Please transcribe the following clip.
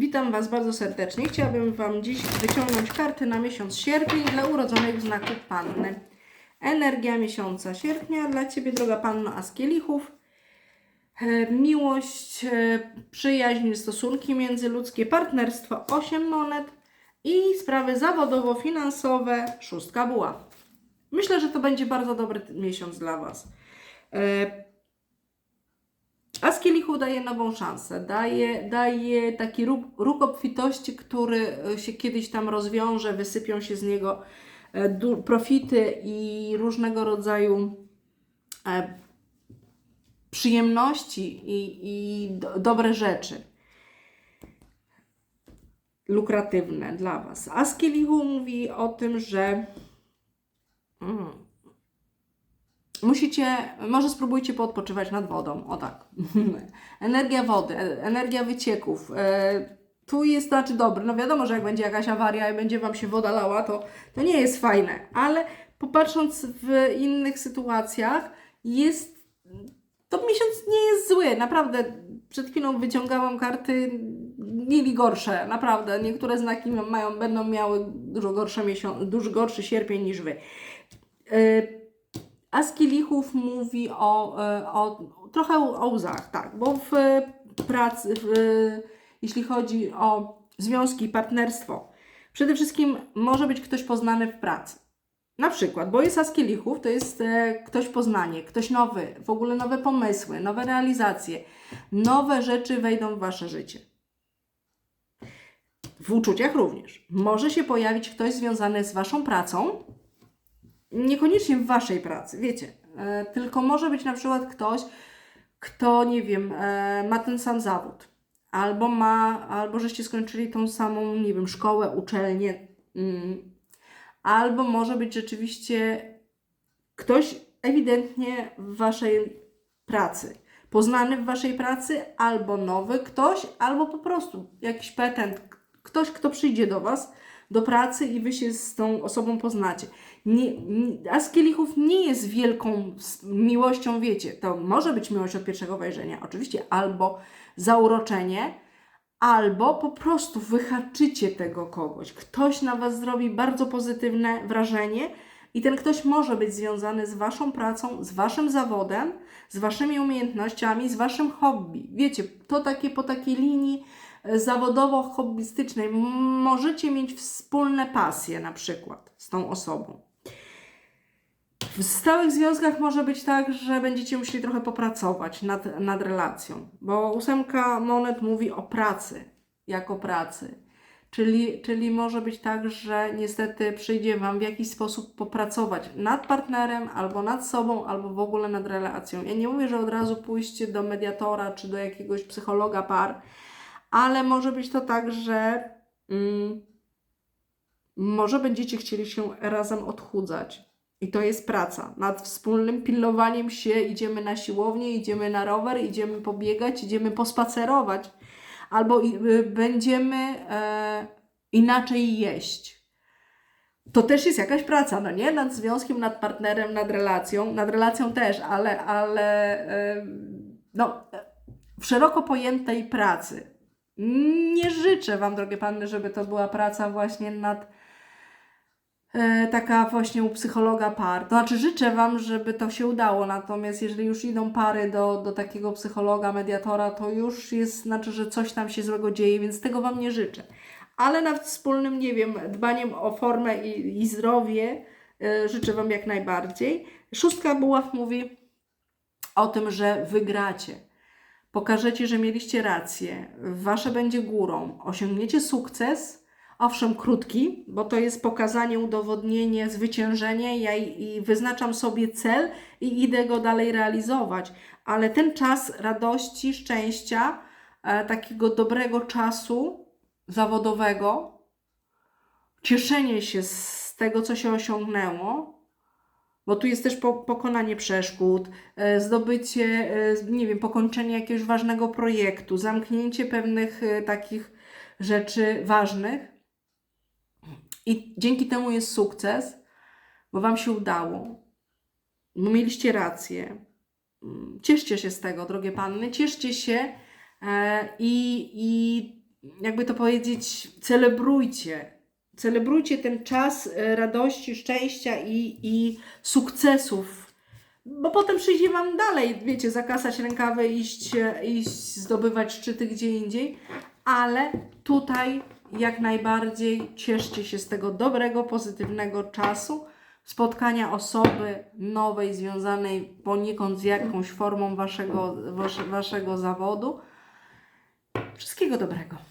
Witam Was bardzo serdecznie. Chciałabym Wam dziś wyciągnąć karty na miesiąc sierpień dla urodzonych w znaku Panny. Energia miesiąca sierpnia dla Ciebie, droga Panno Askielichów. E, Miłość, e, przyjaźń, stosunki międzyludzkie, partnerstwo 8 monet i sprawy zawodowo-finansowe szóstka buław. Myślę, że to będzie bardzo dobry miesiąc dla Was. Kielichu daje nową szansę, daje, daje taki róg, róg obfitości, który e, się kiedyś tam rozwiąże, wysypią się z niego e, profity i różnego rodzaju e, przyjemności i, i do, dobre rzeczy lukratywne dla Was. A z kielichu mówi o tym, że mm, Musicie, może spróbujcie poodpoczywać nad wodą, o tak. energia wody, e- energia wycieków. E, tu jest znaczy dobry. No wiadomo, że jak będzie jakaś awaria i będzie Wam się woda lała, to, to nie jest fajne, ale popatrząc w innych sytuacjach, jest to miesiąc nie jest zły, naprawdę. Przed chwilą wyciągałam karty, mieli gorsze, naprawdę. Niektóre znaki mają, będą miały dużo gorsze miesiąc, dużo gorszy sierpień niż Wy. E, a z kielichów mówi o, e, o trochę o łzach, tak, bo w e, pracy, w, e, jeśli chodzi o związki, partnerstwo, przede wszystkim może być ktoś poznany w pracy. Na przykład, bo jest as kielichów, to jest ktoś poznanie, ktoś nowy, w ogóle nowe pomysły, nowe realizacje, nowe rzeczy wejdą w Wasze życie. W uczuciach również. Może się pojawić ktoś związany z Waszą pracą, niekoniecznie w waszej pracy, wiecie, e, tylko może być na przykład ktoś, kto, nie wiem, e, ma ten sam zawód, albo ma, albo żeście skończyli tą samą, nie wiem, szkołę, uczelnię, mm, albo może być rzeczywiście ktoś ewidentnie w waszej pracy, poznany w waszej pracy, albo nowy ktoś, albo po prostu jakiś petent, ktoś, kto przyjdzie do was, do pracy i wy się z tą osobą poznacie. Nie, a z kielichów nie jest wielką miłością, wiecie, to może być miłość od pierwszego wejrzenia, oczywiście, albo zauroczenie, albo po prostu wyhaczycie tego kogoś. Ktoś na Was zrobi bardzo pozytywne wrażenie i ten ktoś może być związany z Waszą pracą, z Waszym zawodem, z Waszymi umiejętnościami, z Waszym hobby. Wiecie, to takie po takiej linii zawodowo-hobbystycznej możecie mieć wspólne pasje na przykład z tą osobą. W stałych związkach może być tak, że będziecie musieli trochę popracować nad, nad relacją, bo ósemka monet mówi o pracy, jako pracy. Czyli, czyli może być tak, że niestety przyjdzie Wam w jakiś sposób popracować nad partnerem, albo nad sobą, albo w ogóle nad relacją. Ja nie mówię, że od razu pójście do mediatora czy do jakiegoś psychologa par, ale może być to tak, że mm, może będziecie chcieli się razem odchudzać. I to jest praca nad wspólnym pilnowaniem się. Idziemy na siłownię, idziemy na rower, idziemy pobiegać, idziemy pospacerować, albo y, będziemy e, inaczej jeść. To też jest jakaś praca, no nie? Nad związkiem, nad partnerem, nad relacją. Nad relacją też, ale, ale e, no, w szeroko pojętej pracy. Nie życzę Wam, drogie panny, żeby to była praca właśnie nad e, taka właśnie u psychologa par. To znaczy życzę Wam, żeby to się udało, natomiast jeżeli już idą pary do, do takiego psychologa, mediatora, to już jest, znaczy, że coś tam się złego dzieje, więc tego Wam nie życzę. Ale nad wspólnym, nie wiem, dbaniem o formę i, i zdrowie e, życzę Wam jak najbardziej. Szóstka buław mówi o tym, że wygracie. Pokażecie, że mieliście rację, wasze będzie górą, osiągniecie sukces, owszem krótki, bo to jest pokazanie, udowodnienie, zwyciężenie. Ja i, i wyznaczam sobie cel i idę go dalej realizować, ale ten czas radości, szczęścia, e, takiego dobrego czasu zawodowego, cieszenie się z tego, co się osiągnęło, bo tu jest też po, pokonanie przeszkód, e, zdobycie, e, nie wiem, pokończenie jakiegoś ważnego projektu, zamknięcie pewnych e, takich rzeczy ważnych. I dzięki temu jest sukces, bo Wam się udało, bo mieliście rację. Mm, Cieszcie się z tego, drogie panny, cieszcie się i, i jakby to powiedzieć, celebrujcie. Celebrujcie ten czas e, radości, szczęścia i, i sukcesów. Bo potem przyjdzie Wam dalej, wiecie, zakasać rękawy, iść, e, iść zdobywać szczyty gdzie indziej, ale tutaj jak najbardziej cieszcie się z tego dobrego, pozytywnego czasu, spotkania osoby nowej, związanej poniekąd z jakąś formą waszego, wasze, waszego zawodu. Wszystkiego dobrego.